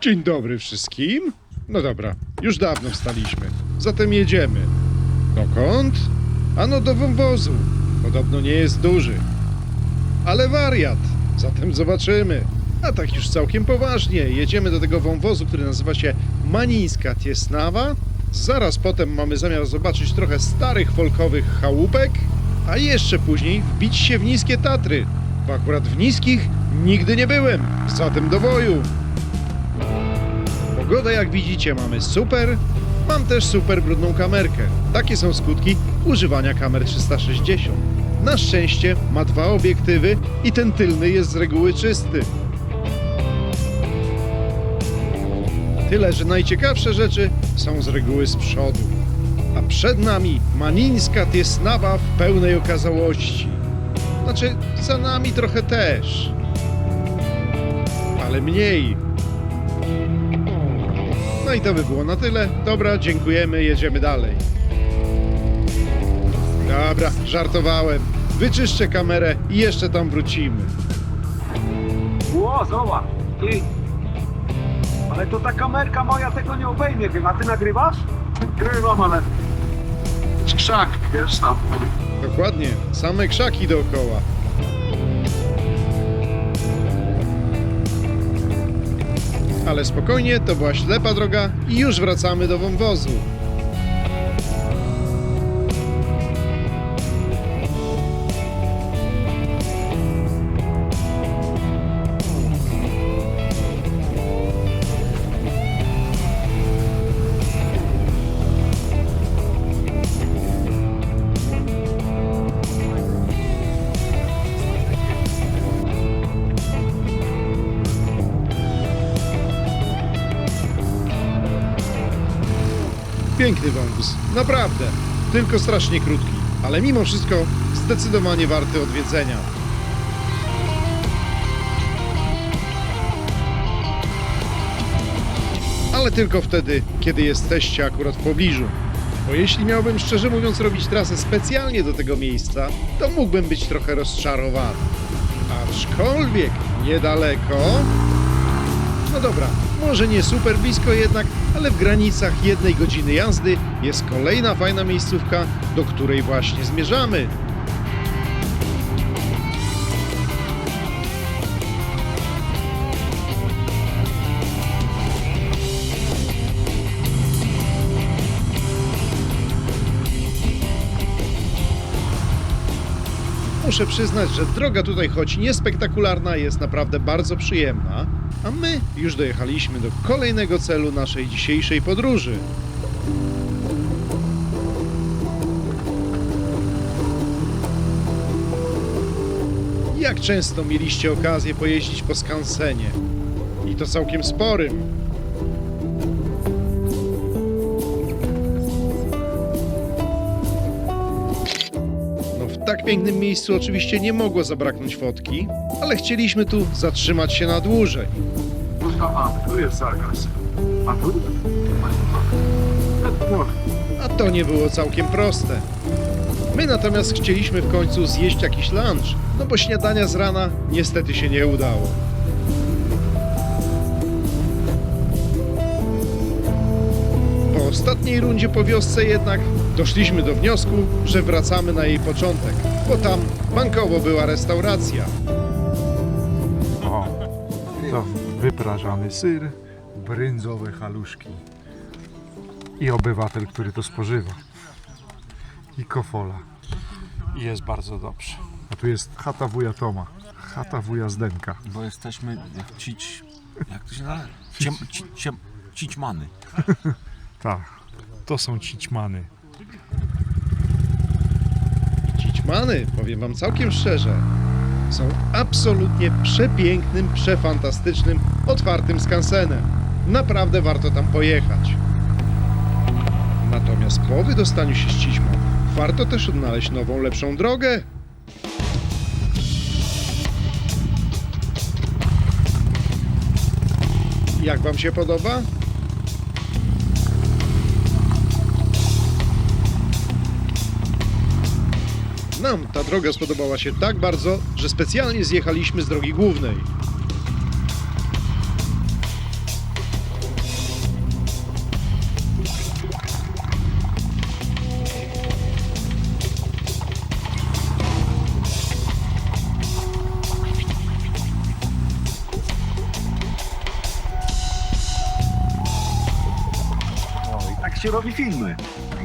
Dzień dobry wszystkim. No dobra, już dawno wstaliśmy. Zatem jedziemy. Dokąd? Ano do wąwozu. Podobno nie jest duży. Ale wariat. Zatem zobaczymy. A tak już całkiem poważnie. Jedziemy do tego wąwozu, który nazywa się Manińska Tiesnawa. Zaraz potem mamy zamiar zobaczyć trochę starych folkowych chałupek. A jeszcze później wbić się w niskie Tatry. Bo akurat w niskich nigdy nie byłem. Zatem do boju. Pogoda jak widzicie mamy super. Mam też super brudną kamerkę. Takie są skutki używania kamer 360. Na szczęście ma dwa obiektywy i ten tylny jest z reguły czysty. Tyle, że najciekawsze rzeczy są z reguły z przodu. A przed nami Manińska Tiesnawa w pełnej okazałości. Znaczy, za nami trochę też. Ale mniej. No i to by było na tyle. Dobra, dziękujemy, jedziemy dalej. Dobra, żartowałem. Wyczyszczę kamerę i jeszcze tam wrócimy. Ło, zobacz. Ty. Ale to ta kamerka moja tego nie obejmie, wiem. A ty nagrywasz? Nagrywam, ale... Krzak, wiesz tam. Dokładnie, same krzaki dookoła. Ale spokojnie, to była ślepa droga i już wracamy do wąwozu. Piękny wąwóz, naprawdę. Tylko strasznie krótki, ale mimo wszystko zdecydowanie warty odwiedzenia. Ale tylko wtedy, kiedy jesteście akurat w pobliżu. Bo jeśli miałbym szczerze mówiąc robić trasę specjalnie do tego miejsca, to mógłbym być trochę rozczarowany. Aczkolwiek niedaleko no dobra, może nie super blisko jednak, ale w granicach jednej godziny jazdy jest kolejna fajna miejscówka, do której właśnie zmierzamy. Muszę przyznać, że droga tutaj choć niespektakularna, jest naprawdę bardzo przyjemna, a my już dojechaliśmy do kolejnego celu naszej dzisiejszej podróży. Jak często mieliście okazję pojeździć po skansenie? I to całkiem sporym. Pięknym miejscu oczywiście nie mogło zabraknąć fotki, ale chcieliśmy tu zatrzymać się na dłużej. A, to nie było całkiem proste. My natomiast chcieliśmy w końcu zjeść jakiś lunch, no bo śniadania z rana niestety się nie udało. Po ostatniej rundzie po wiosce jednak doszliśmy do wniosku, że wracamy na jej początek, bo tam bankowo była restauracja. O, to wyprażany syr, brędzowe haluszki i obywatel, który to spożywa. I kofola. I jest bardzo dobrze. A tu jest chata wuja Toma. Chata wuja Zdenka. Bo jesteśmy jak cić. Jak to się nazywa? Ciem, ci, ciem, cićmany. Tak, to są cićmany. Cićmany, powiem wam całkiem szczerze, są absolutnie przepięknym, przefantastycznym, otwartym skansenem. Naprawdę warto tam pojechać. Natomiast po wydostaniu się z Cićma, warto też odnaleźć nową, lepszą drogę. Jak wam się podoba? Nam ta droga spodobała się tak bardzo, że specjalnie zjechaliśmy z drogi głównej. Tak robi filmy.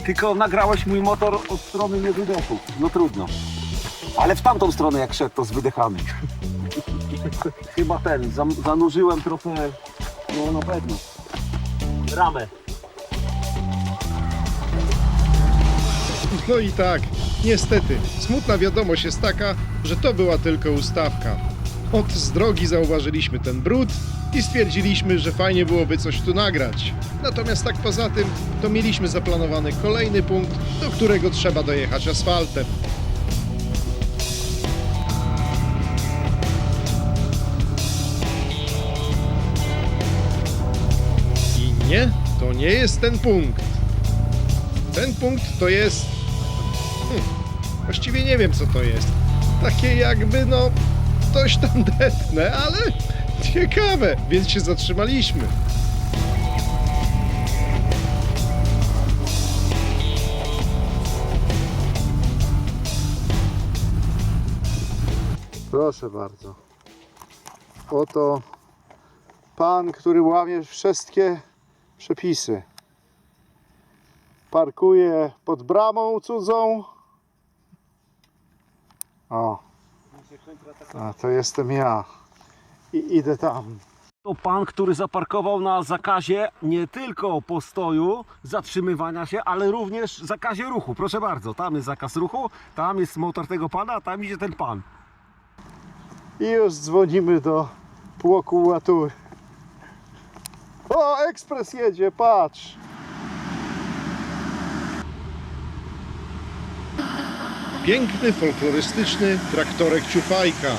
Tylko nagrałeś mój motor od strony niewydechu. No trudno. Ale w tamtą stronę jak szedł, to z wydechami. Chyba ten, zam, zanurzyłem trochę, no na pewno. Ramę. No i tak, niestety, smutna wiadomość jest taka, że to była tylko ustawka. Od z drogi zauważyliśmy ten brud i stwierdziliśmy, że fajnie byłoby coś tu nagrać. Natomiast tak poza tym, to mieliśmy zaplanowany kolejny punkt, do którego trzeba dojechać asfaltem. I nie, to nie jest ten punkt. Ten punkt to jest. Hmm, właściwie nie wiem, co to jest. Takie jakby, no. Coś tam detne, ale ciekawe, więc się zatrzymaliśmy. Proszę bardzo. Oto pan, który łamie wszystkie przepisy. Parkuje pod bramą cudzą. O. A to jestem ja. I idę tam. To pan, który zaparkował na zakazie nie tylko postoju, zatrzymywania się, ale również zakazie ruchu. Proszę bardzo, tam jest zakaz ruchu, tam jest motor tego pana, a tam idzie ten pan. I już dzwonimy do płokułatury. O, ekspres jedzie, patrz. Piękny, folklorystyczny traktorek ciufajka.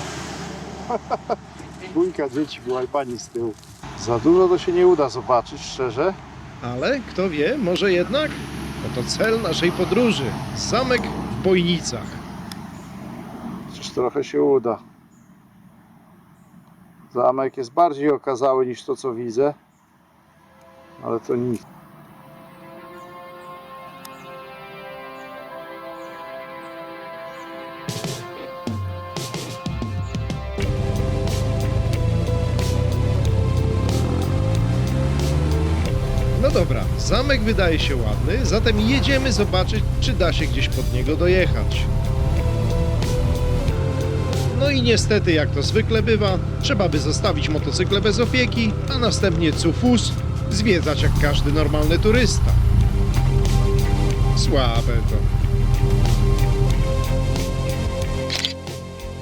Dwójka dzieci była i pani z tyłu. Za dużo to się nie uda zobaczyć, szczerze. Ale kto wie, może jednak? Oto cel naszej podróży. Zamek w Bojnicach. Chociaż trochę się uda. Zamek jest bardziej okazały niż to, co widzę. Ale to nic. Zamek wydaje się ładny, zatem jedziemy zobaczyć, czy da się gdzieś pod niego dojechać. No i niestety, jak to zwykle bywa, trzeba by zostawić motocykle bez opieki, a następnie cufus zwiedzać jak każdy normalny turysta. Słabe to.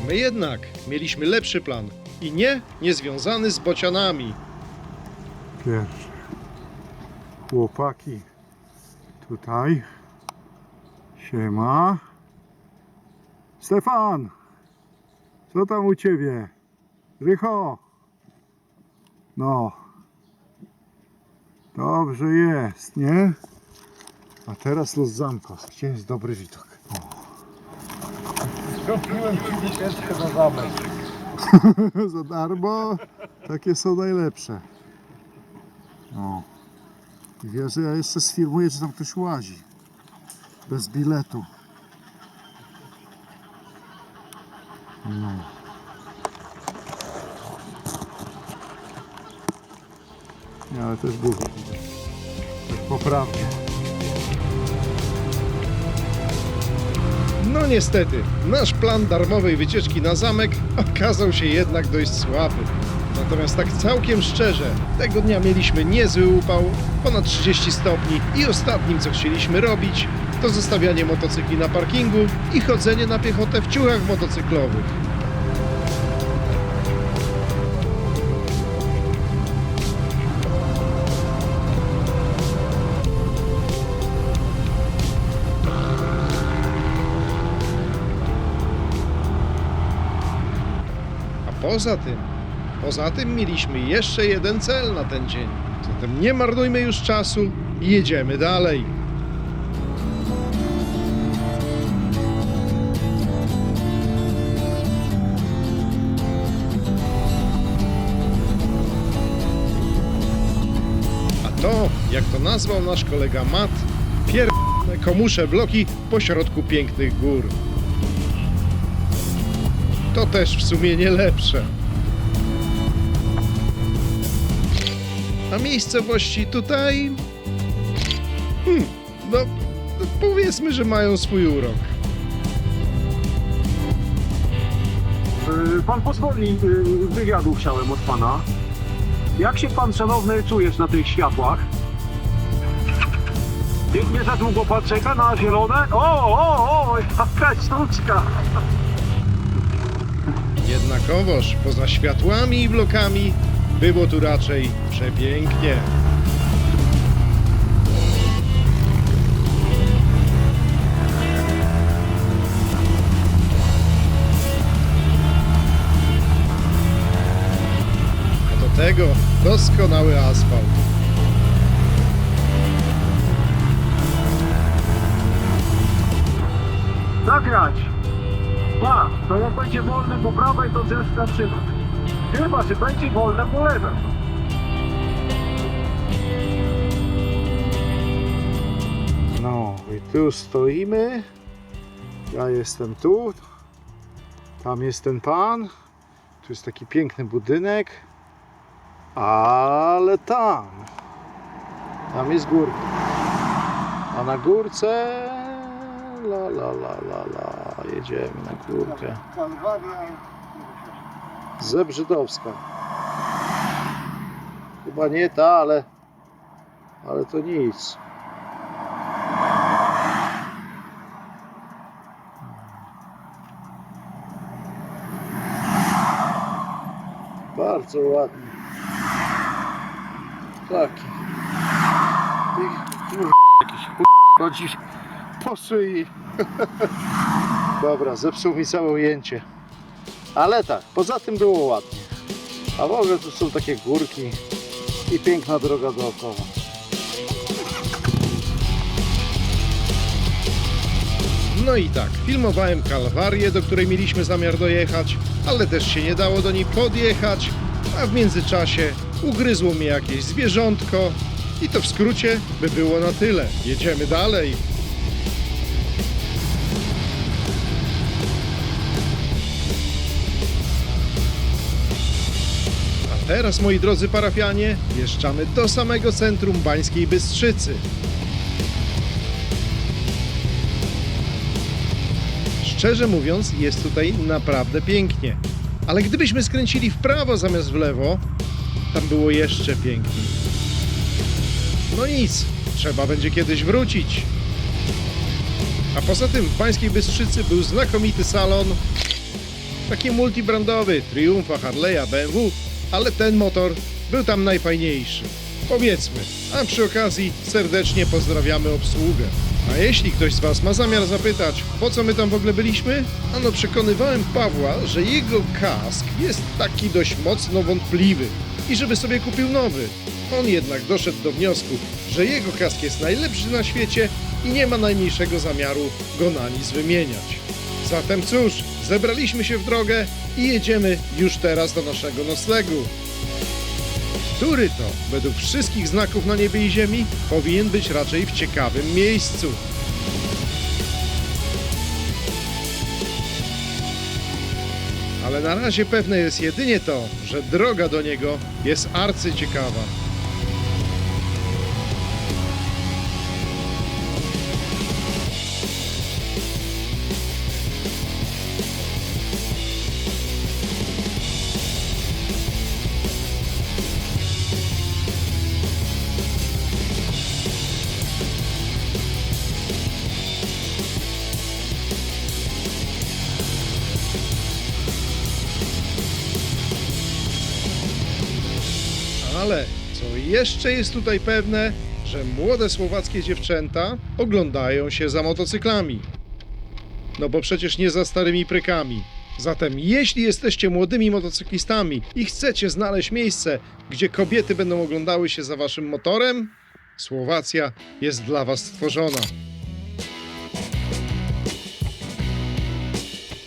My jednak mieliśmy lepszy plan i nie, nie związany z bocianami. Pierwsze. Chłopaki. Tutaj. Siema. Stefan! Co tam u ciebie? Rycho! No. Dobrze jest, nie? A teraz los zamka. Gdzie jest dobry widok? Kupiłem ci wycieczkę za zamek. za darmo? Takie są najlepsze. No. I wiesz, ja jeszcze sfilmuję, czy tam ktoś łazi. Bez biletu. No. Nie, ale też widać. Tak poprawnie. No niestety, nasz plan darmowej wycieczki na zamek okazał się jednak dość słaby. Natomiast tak całkiem szczerze, tego dnia mieliśmy niezły upał, ponad 30 stopni i ostatnim co chcieliśmy robić, to zostawianie motocykli na parkingu i chodzenie na piechotę w ciuchach motocyklowych. Poza tym, Poza tym mieliśmy jeszcze jeden cel na ten dzień. Zatem nie marnujmy już czasu i jedziemy dalej. A to, jak to nazwał nasz kolega Matt, pierdolone komusze bloki pośrodku pięknych gór. To też w sumie nie lepsze. A miejscowości tutaj. Hmm, no, no powiedzmy, że mają swój urok. Yy, Pan pozwoli, yy, wywiadu chciałem od pana. Jak się pan, szanowny, czujesz na tych światłach? Nie, nie za długo pan czeka na zielone? O, o, o, jaka sztuczka! Jednakowoż poza światłami i blokami było tu raczej przepięknie. A do tego doskonały asfalt. Zagrać! Pa, to jak będzie wolne po prawej, to zresztą trzymać. Chyba, że będzie wolne po lewej. No i tu stoimy. Ja jestem tu. Tam jest ten pan. Tu jest taki piękny budynek. Ale tam. Tam jest górka. A na górce. La la la la la. Jedziemy na górkę. Zebrzydowska. Chyba nie ta, ale. Ale to nic. Bardzo ładny. Taki. I kur- jakiś chodzi po szyi. Dobra, zepsuł mi całe ujęcie. Ale tak, poza tym było ładnie. A w ogóle tu są takie górki i piękna droga dookoła. No i tak, filmowałem kalwarię, do której mieliśmy zamiar dojechać, ale też się nie dało do niej podjechać, a w międzyczasie ugryzło mnie jakieś zwierzątko i to w skrócie by było na tyle. Jedziemy dalej. Teraz, moi drodzy parafianie, wjeżdżamy do samego centrum Bańskiej Bystrzycy. Szczerze mówiąc, jest tutaj naprawdę pięknie. Ale gdybyśmy skręcili w prawo zamiast w lewo, tam było jeszcze piękniej. No nic, trzeba będzie kiedyś wrócić. A poza tym w Pańskiej Bystrzycy był znakomity salon, taki multibrandowy, Triumfa, Harley'a, BMW, ale ten motor był tam najfajniejszy. Powiedzmy, a przy okazji serdecznie pozdrawiamy obsługę. A jeśli ktoś z Was ma zamiar zapytać, po co my tam w ogóle byliśmy? Ano przekonywałem Pawła, że jego kask jest taki dość mocno wątpliwy i żeby sobie kupił nowy. On jednak doszedł do wniosku, że jego kask jest najlepszy na świecie i nie ma najmniejszego zamiaru go na nic wymieniać. Zatem cóż, zebraliśmy się w drogę i jedziemy już teraz do naszego noclegu. Który to, według wszystkich znaków na niebie i ziemi, powinien być raczej w ciekawym miejscu. Ale na razie pewne jest jedynie to, że droga do niego jest arcyciekawa. Ale co jeszcze jest tutaj pewne, że młode słowackie dziewczęta oglądają się za motocyklami. No bo przecież nie za starymi prykami. Zatem jeśli jesteście młodymi motocyklistami i chcecie znaleźć miejsce, gdzie kobiety będą oglądały się za waszym motorem, Słowacja jest dla was stworzona.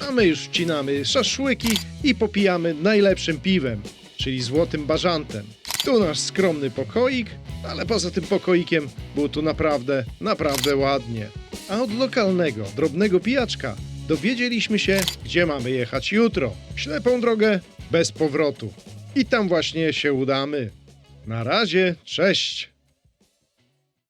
A my już wcinamy szaszłyki i popijamy najlepszym piwem, czyli złotym bażantem. Tu nasz skromny pokoik, ale poza tym pokoikiem było tu naprawdę, naprawdę ładnie. A od lokalnego, drobnego pijaczka dowiedzieliśmy się, gdzie mamy jechać jutro. Ślepą drogę bez powrotu. I tam właśnie się udamy. Na razie, cześć!